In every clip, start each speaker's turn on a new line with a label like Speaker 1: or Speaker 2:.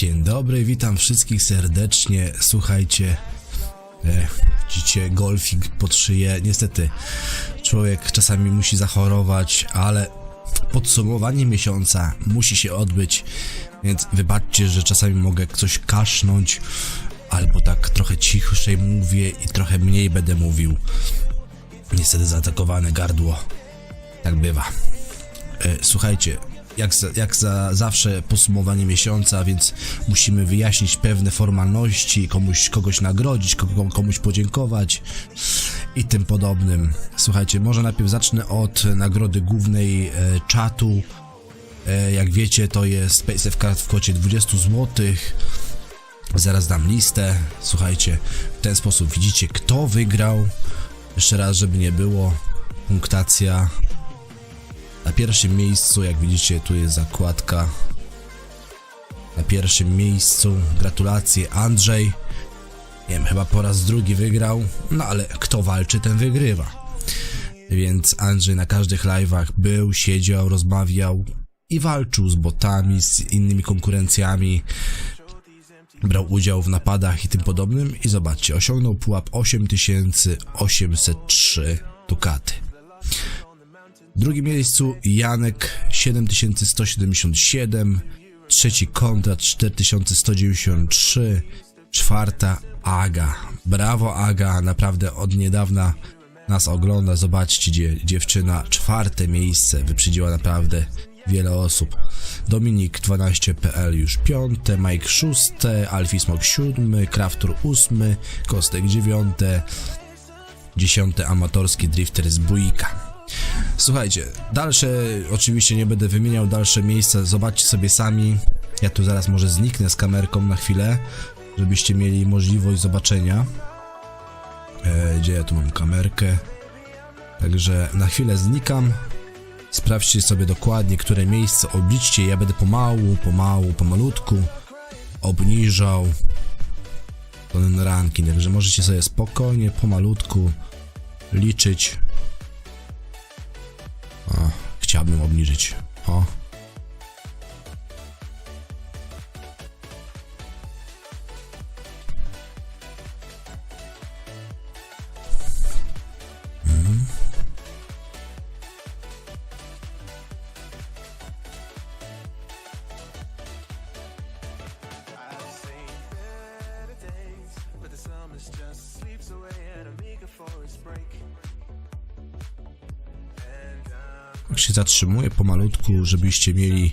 Speaker 1: Dzień dobry, witam wszystkich serdecznie. Słuchajcie, e, widzicie golfik pod szyję. Niestety, człowiek czasami musi zachorować, ale podsumowanie miesiąca musi się odbyć, więc wybaczcie, że czasami mogę coś kasznąć, albo tak trochę cichszej mówię i trochę mniej będę mówił. Niestety zaatakowane gardło. Tak bywa. E, Słuchajcie, jak, za, jak za zawsze podsumowanie miesiąca, więc musimy wyjaśnić pewne formalności, komuś kogoś nagrodzić, komuś podziękować i tym podobnym. Słuchajcie, może najpierw zacznę od nagrody głównej e, czatu. E, jak wiecie, to jest Card w kwocie 20 zł. Zaraz dam listę. Słuchajcie, w ten sposób widzicie, kto wygrał. Jeszcze raz, żeby nie było. Punktacja na pierwszym miejscu, jak widzicie, tu jest zakładka. Na pierwszym miejscu, gratulacje, Andrzej. Nie wiem, chyba po raz drugi wygrał, no ale kto walczy, ten wygrywa. Więc Andrzej na każdych live'ach był, siedział, rozmawiał i walczył z botami, z innymi konkurencjami. Brał udział w napadach i tym podobnym i zobaczcie, osiągnął pułap 8803 dukaty. W drugim miejscu Janek 7177, trzeci Konrad 4193, czwarta Aga. Brawo Aga, naprawdę od niedawna nas ogląda. Zobaczcie, gdzie dziewczyna czwarte miejsce wyprzedziła naprawdę wiele osób. Dominik 12.pl już piąte, Mike szóste, Alfie Smok siódmy, Kraftur ósmy, Kostek dziewiąte, dziesiąte amatorski drifter z Bujika. Słuchajcie, dalsze oczywiście nie będę wymieniał, dalsze miejsca zobaczcie sobie sami. Ja tu zaraz może zniknę z kamerką na chwilę, żebyście mieli możliwość zobaczenia. E, gdzie ja tu mam kamerkę? Także na chwilę znikam. Sprawdźcie sobie dokładnie, które miejsce obliczcie. Ja będę pomału, pomału, pomalutku obniżał ten ranking. Także możecie sobie spokojnie, pomalutku liczyć. Chciałbym obniżyć. O. się zatrzymuję pomalutku, żebyście mieli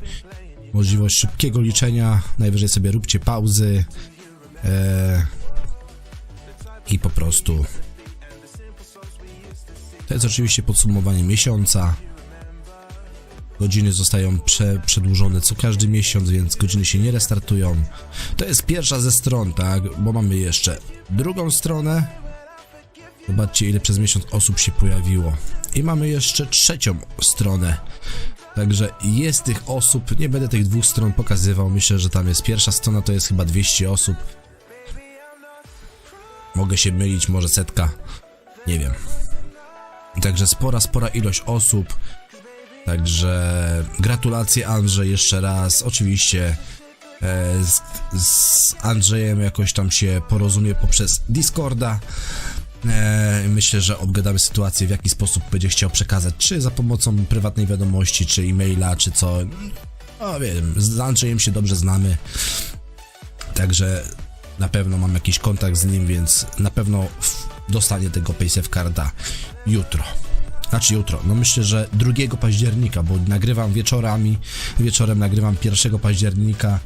Speaker 1: możliwość szybkiego liczenia. Najwyżej sobie róbcie pauzy e, i po prostu. To jest oczywiście podsumowanie miesiąca. Godziny zostają prze, przedłużone co każdy miesiąc, więc godziny się nie restartują. To jest pierwsza ze stron, tak? Bo mamy jeszcze drugą stronę. Zobaczcie, ile przez miesiąc osób się pojawiło. I mamy jeszcze trzecią stronę. Także jest tych osób, nie będę tych dwóch stron pokazywał. Myślę, że tam jest pierwsza strona, to jest chyba 200 osób. Mogę się mylić, może setka. Nie wiem. Także spora, spora ilość osób. Także gratulacje Andrzej jeszcze raz. Oczywiście e, z, z Andrzejem jakoś tam się porozumie poprzez Discorda. E, myślę, że obgadamy sytuację, w jaki sposób będzie chciał przekazać, czy za pomocą prywatnej wiadomości, czy e-maila, czy co. No wiem, z Andrzejem się dobrze znamy. Także na pewno mam jakiś kontakt z nim, więc na pewno dostanie tego PaySafe Carda jutro. Znaczy jutro, no myślę, że 2 października, bo nagrywam wieczorami, wieczorem nagrywam 1 października.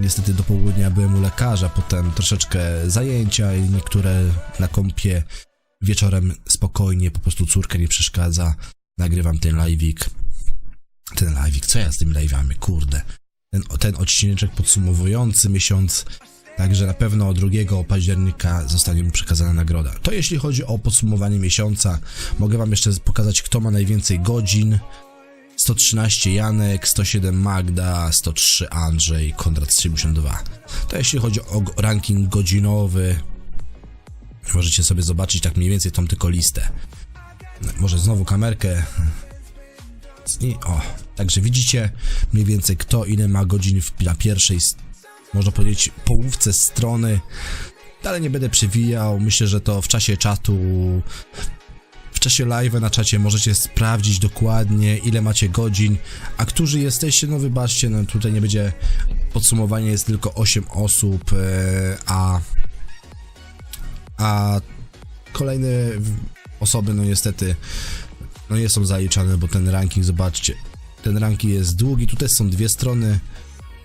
Speaker 1: Niestety do południa byłem u lekarza, potem troszeczkę zajęcia i niektóre na kąpie. Wieczorem spokojnie, po prostu córka nie przeszkadza. Nagrywam ten live'ik. Ten live'ik, co ja z tymi live'ami, kurde. Ten, ten odcineczek podsumowujący miesiąc. Także na pewno 2 października zostanie mu przekazana nagroda. To jeśli chodzi o podsumowanie miesiąca, mogę wam jeszcze pokazać, kto ma najwięcej godzin. 113 Janek, 107 Magda, 103 Andrzej, Konrad 72. To jeśli chodzi o ranking godzinowy, możecie sobie zobaczyć tak mniej więcej tą tylko listę. Może znowu kamerkę. I, o, także widzicie mniej więcej kto ile ma godzin w, na pierwszej można powiedzieć, połówce strony. Ale nie będę przewijał. Myślę, że to w czasie czatu, w czasie live na czacie możecie sprawdzić dokładnie, ile macie godzin. A którzy jesteście, no wybaczcie, no tutaj nie będzie podsumowanie, jest tylko 8 osób, e, a a kolejne osoby, no niestety, no nie są zaliczane, bo ten ranking, zobaczcie, ten ranking jest długi, tutaj są dwie strony,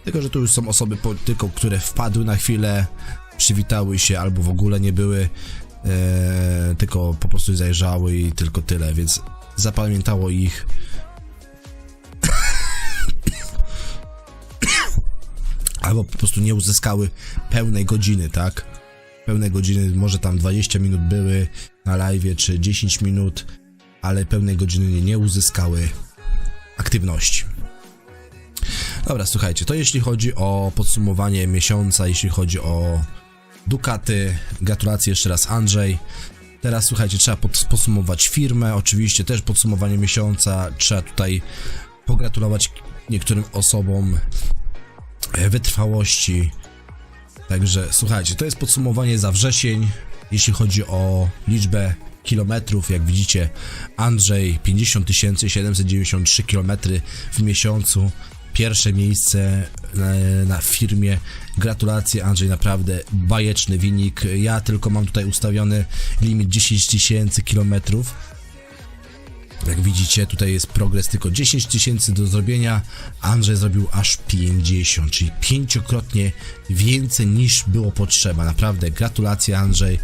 Speaker 1: tylko że tu już są osoby po, tylko, które wpadły na chwilę, przywitały się albo w ogóle nie były, e, tylko po prostu zajrzały i tylko tyle, więc zapamiętało ich. albo po prostu nie uzyskały pełnej godziny, tak? Pełne godziny, może tam 20 minut były na live, czy 10 minut, ale pełnej godziny nie, uzyskały aktywności. Dobra, słuchajcie, to jeśli chodzi o podsumowanie miesiąca, jeśli chodzi o Dukaty, gratulacje jeszcze raz Andrzej. Teraz słuchajcie, trzeba pod, podsumować firmę, oczywiście też podsumowanie miesiąca, trzeba tutaj pogratulować niektórym osobom e, wytrwałości. Także słuchajcie, to jest podsumowanie za wrzesień, jeśli chodzi o liczbę kilometrów. Jak widzicie, Andrzej 50 793 km w miesiącu. Pierwsze miejsce na, na firmie. Gratulacje, Andrzej, naprawdę bajeczny wynik. Ja tylko mam tutaj ustawiony limit 10 tysięcy kilometrów. Jak widzicie, tutaj jest progres tylko 10 tysięcy do zrobienia. Andrzej zrobił aż 50, czyli pięciokrotnie więcej niż było potrzeba. Naprawdę, gratulacje Andrzej.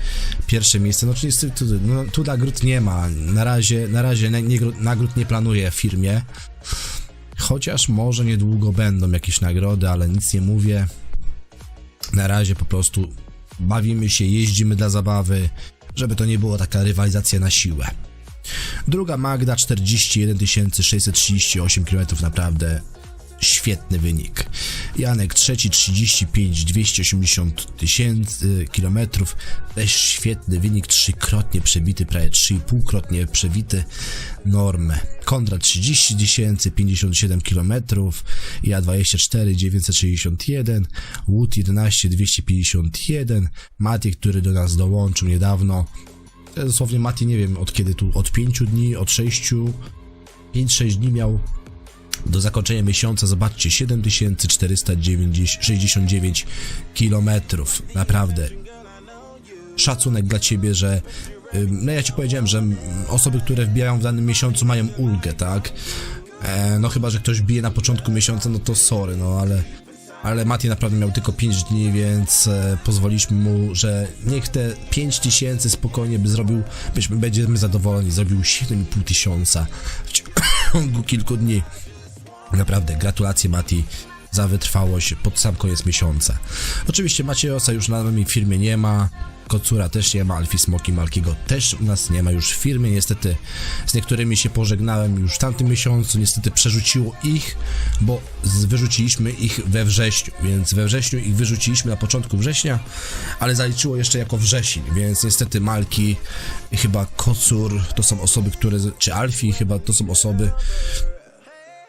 Speaker 1: Pierwsze miejsce. No oczywiście tu, no, tu nagród nie ma. Na razie, na razie nie, nie, nagród nie planuję w firmie. Chociaż może niedługo będą jakieś nagrody, ale nic nie mówię. Na razie po prostu bawimy się, jeździmy dla zabawy, żeby to nie było taka rywalizacja na siłę. Druga Magda 41 638 km, naprawdę świetny wynik. Janek trzeci 35 280 tysięcy kilometrów, też świetny wynik, trzykrotnie przebity, prawie 3,5-krotnie przebity normę. Kondra 30 tysięcy 57 km, ja 24 961, Wood 11 251, Mati, który do nas dołączył niedawno, dosłownie Mati nie wiem od kiedy tu, od 5 dni, od 6, 5-6 dni miał do zakończenia miesiąca, zobaczcie, 7469 km. Naprawdę. Szacunek dla ciebie, że. No ja ci powiedziałem, że osoby, które wbijają w danym miesiącu mają ulgę, tak? E, no chyba, że ktoś bije na początku miesiąca, no to sorry, no ale. Ale Mati naprawdę miał tylko 5 dni, więc e, pozwoliliśmy mu, że niech te 5 tysięcy spokojnie by zrobił, byśmy będziemy zadowoleni, zrobił 7,5 tysiąca w ciągu kilku dni. Naprawdę, gratulacje Mati za wytrwałość pod sam koniec miesiąca. Oczywiście Maciejosa już na nami w firmie nie ma, Kocura też nie ma, Alfie Smoki Malkiego też u nas nie ma już w firmie. Niestety z niektórymi się pożegnałem już w tamtym miesiącu, niestety przerzuciło ich, bo wyrzuciliśmy ich we wrześniu, więc we wrześniu ich wyrzuciliśmy na początku września, ale zaliczyło jeszcze jako wrzesień, więc niestety Malki, chyba Kocur, to są osoby, które, czy Alfie chyba to są osoby,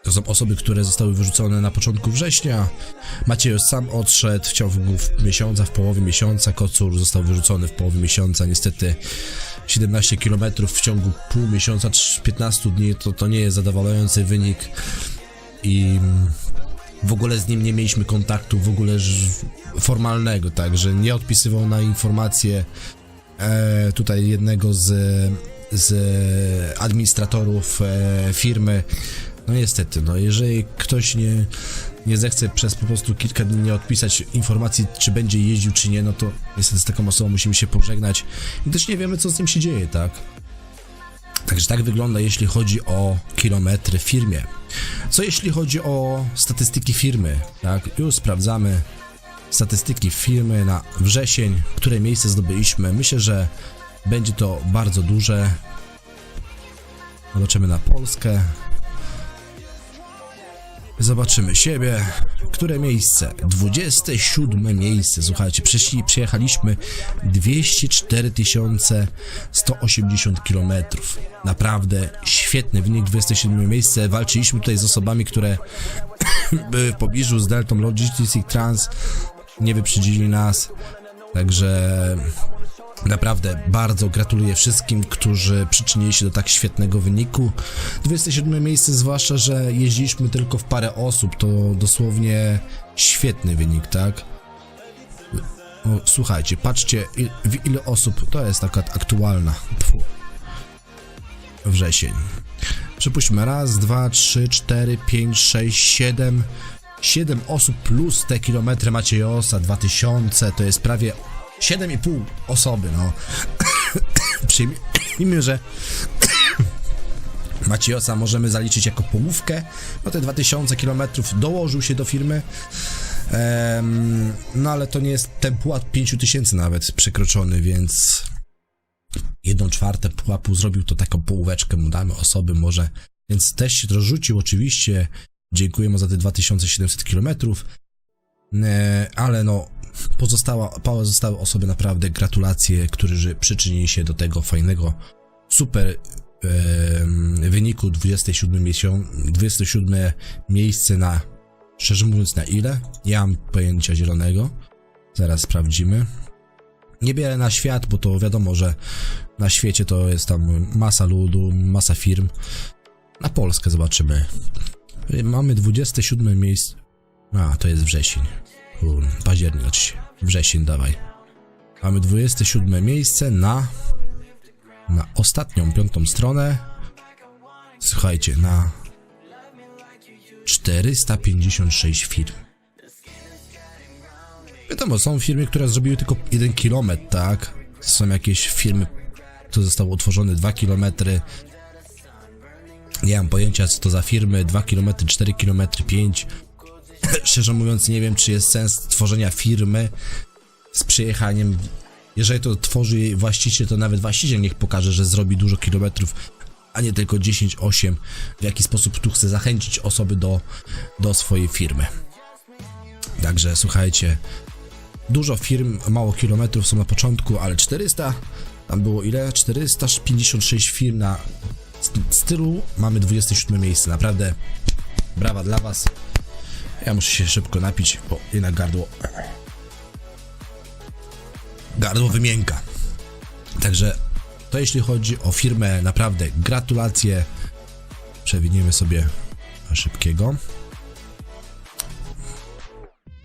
Speaker 1: to są osoby, które zostały wyrzucone na początku września. Maciej sam odszedł w ciągu miesiąca, w połowie miesiąca. Kocur został wyrzucony w połowie miesiąca. Niestety 17 km w ciągu pół miesiąca, trz- 15 dni to, to nie jest zadowalający wynik. I w ogóle z nim nie mieliśmy kontaktu, w ogóle formalnego, tak, że nie odpisywał na informacje e, tutaj jednego z, z administratorów e, firmy. No niestety, no jeżeli ktoś nie, nie zechce przez po prostu kilka dni nie odpisać informacji, czy będzie jeździł, czy nie, no to niestety z taką osobą musimy się pożegnać i też nie wiemy, co z tym się dzieje, tak? Także tak wygląda, jeśli chodzi o kilometry w firmie. Co jeśli chodzi o statystyki firmy, tak? Już sprawdzamy statystyki firmy na wrzesień, które miejsce zdobyliśmy. Myślę, że będzie to bardzo duże. Zobaczymy na Polskę. Zobaczymy siebie. Które miejsce? 27 miejsce. Słuchajcie, przyszli, przejechaliśmy 204 180 km. Naprawdę świetny wynik, 27 miejsce. Walczyliśmy tutaj z osobami, które były w pobliżu z Deltą Logistics Trans. nie wyprzedzili nas, także naprawdę bardzo gratuluję wszystkim, którzy przyczynili się do tak świetnego wyniku. 27 miejsce, zwłaszcza, że jeździliśmy tylko w parę osób, to dosłownie świetny wynik, tak? O, słuchajcie, patrzcie il, w ile osób, to jest taka aktualna. Pfu. Wrzesień. Przypuśćmy raz, dwa, trzy, cztery, pięć, sześć, siedem. Siedem osób plus te kilometry Maciejosa 2000 to jest prawie 7,5 osoby, no. Przyjmijmy, że Maciejosa możemy zaliczyć jako połówkę, no te 2000 km dołożył się do firmy, no ale to nie jest ten pułap 5000 nawet przekroczony, więc jedną czwartą pułapu zrobił to taką połóweczkę, mu damy osoby może, więc też się to rzucił oczywiście, dziękuję mu za te 2700 km, e, ale no pozostała, pozostałe osoby naprawdę gratulacje, którzy przyczynili się do tego fajnego, super em, wyniku 27, miesiąc, 27 miejsce na Szczerze mówiąc, na ile? Nie mam pojęcia zielonego. Zaraz sprawdzimy. Nie bierę na świat, bo to wiadomo, że na świecie to jest tam masa ludu, masa firm. Na Polskę zobaczymy. Mamy 27 miejsce. A, to jest wrzesień. Październik. Wrzesień, dawaj. Mamy 27 miejsce na na ostatnią, piątą stronę. Słuchajcie, na 456 firm. Wiadomo, są firmy, które zrobiły tylko 1 km, tak? Są jakieś firmy, które zostały utworzone 2 km. Nie mam pojęcia, co to za firmy. 2 km, 4 km, 5. Szczerze mówiąc, nie wiem, czy jest sens tworzenia firmy z przejechaniem. Jeżeli to tworzy właściciel, to nawet właściciel niech pokaże, że zrobi dużo kilometrów a nie tylko 10-8, w jaki sposób tu chcę zachęcić osoby do, do swojej firmy. Także słuchajcie, dużo firm, mało kilometrów są na początku, ale 400, tam było ile? 456 firm na stylu, mamy 27 miejsce, naprawdę brawa dla was. Ja muszę się szybko napić, bo jednak gardło gardło wymięka. Także to jeśli chodzi o firmę, naprawdę gratulacje. Przewiniemy sobie szybkiego.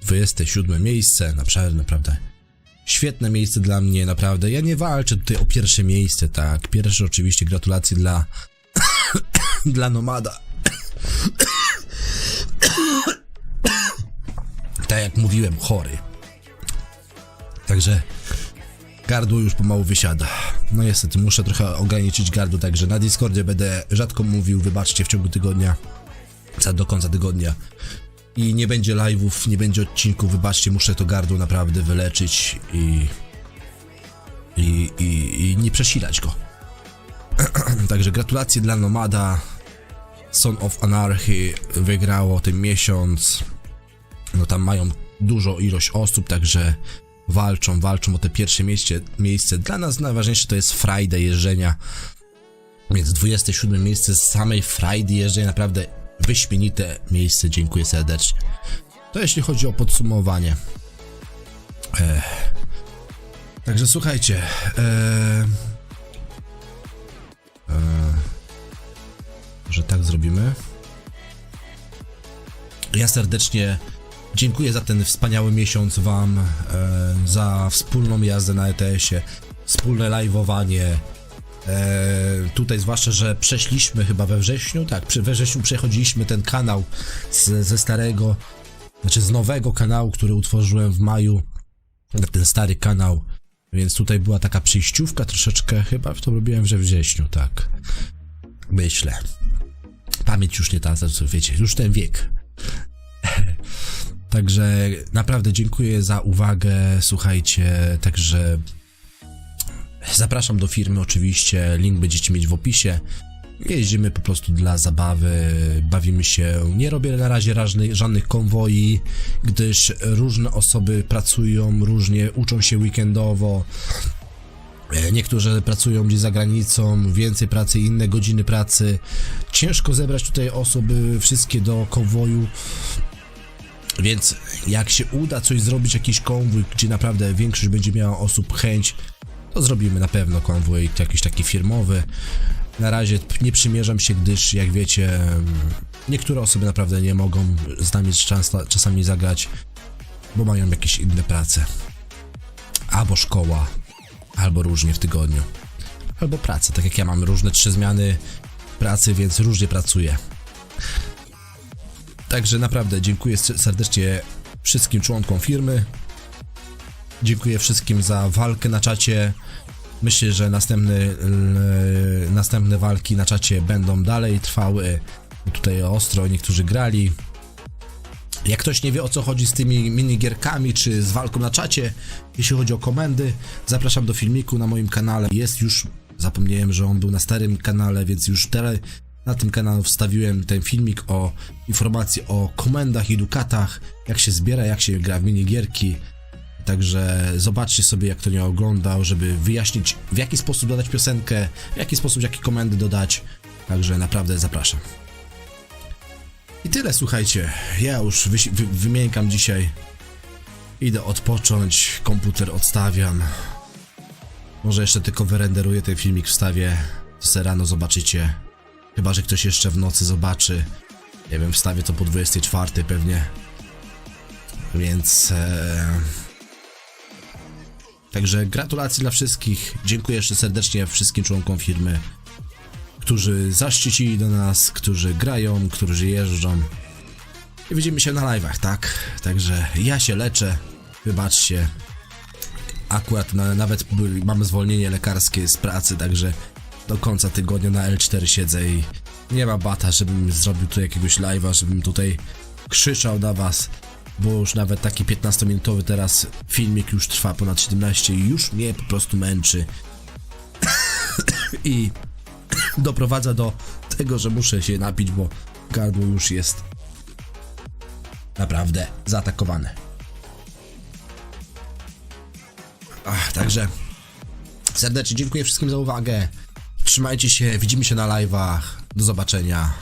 Speaker 1: 27 miejsce, naprawdę. Świetne miejsce dla mnie, naprawdę. Ja nie walczę tutaj o pierwsze miejsce, tak. Pierwsze oczywiście gratulacje dla dla Nomada. Tak jak mówiłem, chory. Także gardło już pomału wysiada. No niestety, muszę trochę ograniczyć gardło, także na Discordzie będę rzadko mówił, wybaczcie, w ciągu tygodnia, do końca tygodnia. I nie będzie live'ów, nie będzie odcinków, wybaczcie, muszę to gardło naprawdę wyleczyć i... i, i, i nie przesilać go. także gratulacje dla Nomada. Son of Anarchy wygrało ten miesiąc. No tam mają dużo ilość osób, także walczą, walczą o te pierwsze miejsce, miejsce. Dla nas najważniejsze to jest Friday jeżdżenia. Więc 27 miejsce z samej Friday jeżdżenia, naprawdę wyśmienite miejsce, dziękuję serdecznie. To jeśli chodzi o podsumowanie. Ech. Także słuchajcie. E, e, że tak zrobimy. Ja serdecznie Dziękuję za ten wspaniały miesiąc Wam, e, za wspólną jazdę na ETS-ie, wspólne live'owanie. E, tutaj zwłaszcza, że przeszliśmy chyba we wrześniu, tak, przy- we wrześniu przechodziliśmy ten kanał z, ze starego, znaczy z nowego kanału, który utworzyłem w maju, ten stary kanał, więc tutaj była taka przejściówka troszeczkę, chyba to robiłem we wrześniu, tak, myślę. Pamięć już nie ta, wiecie, już ten wiek. Także naprawdę dziękuję za uwagę. Słuchajcie, także zapraszam do firmy oczywiście. Link będziecie mieć w opisie. Jeździmy po prostu dla zabawy, bawimy się. Nie robię na razie żadnych, konwoi, gdyż różne osoby pracują, różnie uczą się weekendowo. Niektórzy pracują gdzieś za granicą, więcej pracy, inne godziny pracy. Ciężko zebrać tutaj osoby wszystkie do konwoju. Więc jak się uda coś zrobić, jakiś konwój, gdzie naprawdę większość będzie miała osób chęć, to zrobimy na pewno konwój jakiś taki firmowy. Na razie nie przymierzam się, gdyż jak wiecie, niektóre osoby naprawdę nie mogą z nami czas, czasami zagrać, bo mają jakieś inne prace. Albo szkoła, albo różnie w tygodniu. Albo praca, tak jak ja mam różne trzy zmiany pracy, więc różnie pracuję. Także naprawdę dziękuję serdecznie wszystkim członkom firmy. Dziękuję wszystkim za walkę na czacie. Myślę, że następny, następne walki na czacie będą dalej trwały. Tutaj ostro niektórzy grali. Jak ktoś nie wie o co chodzi z tymi minigierkami czy z walką na czacie, jeśli chodzi o komendy, zapraszam do filmiku na moim kanale. Jest już, zapomniałem, że on był na starym kanale, więc już teraz na tym kanale wstawiłem ten filmik o informacji o komendach i dukatach, jak się zbiera, jak się gra w minigierki. Także zobaczcie sobie, jak to nie oglądał, żeby wyjaśnić, w jaki sposób dodać piosenkę, w jaki sposób, jakie komendy dodać. Także naprawdę zapraszam. I tyle, słuchajcie. Ja już wysi- wy- wymiękam dzisiaj. Idę odpocząć, komputer odstawiam. Może jeszcze tylko wyrenderuję ten filmik, wstawię. Se rano zobaczycie. Chyba, że ktoś jeszcze w nocy zobaczy. Nie wiem, wstawię to po 24 pewnie. Więc. E... Także gratulacje dla wszystkich. Dziękuję jeszcze serdecznie wszystkim członkom firmy, którzy zaszczycili do nas, którzy grają, którzy jeżdżą. I widzimy się na live'ach, tak? Także ja się leczę. Wybaczcie. Akurat na, nawet mam zwolnienie lekarskie z pracy, także do końca tygodnia na L4 siedzę i nie ma bata, żebym zrobił tu jakiegoś live'a, żebym tutaj krzyczał na was, bo już nawet taki 15-minutowy teraz filmik już trwa ponad 17 i już mnie po prostu męczy. I doprowadza do tego, że muszę się napić, bo gardło już jest naprawdę zaatakowane. Ach, także serdecznie dziękuję wszystkim za uwagę. Trzymajcie się, widzimy się na live'ach. Do zobaczenia.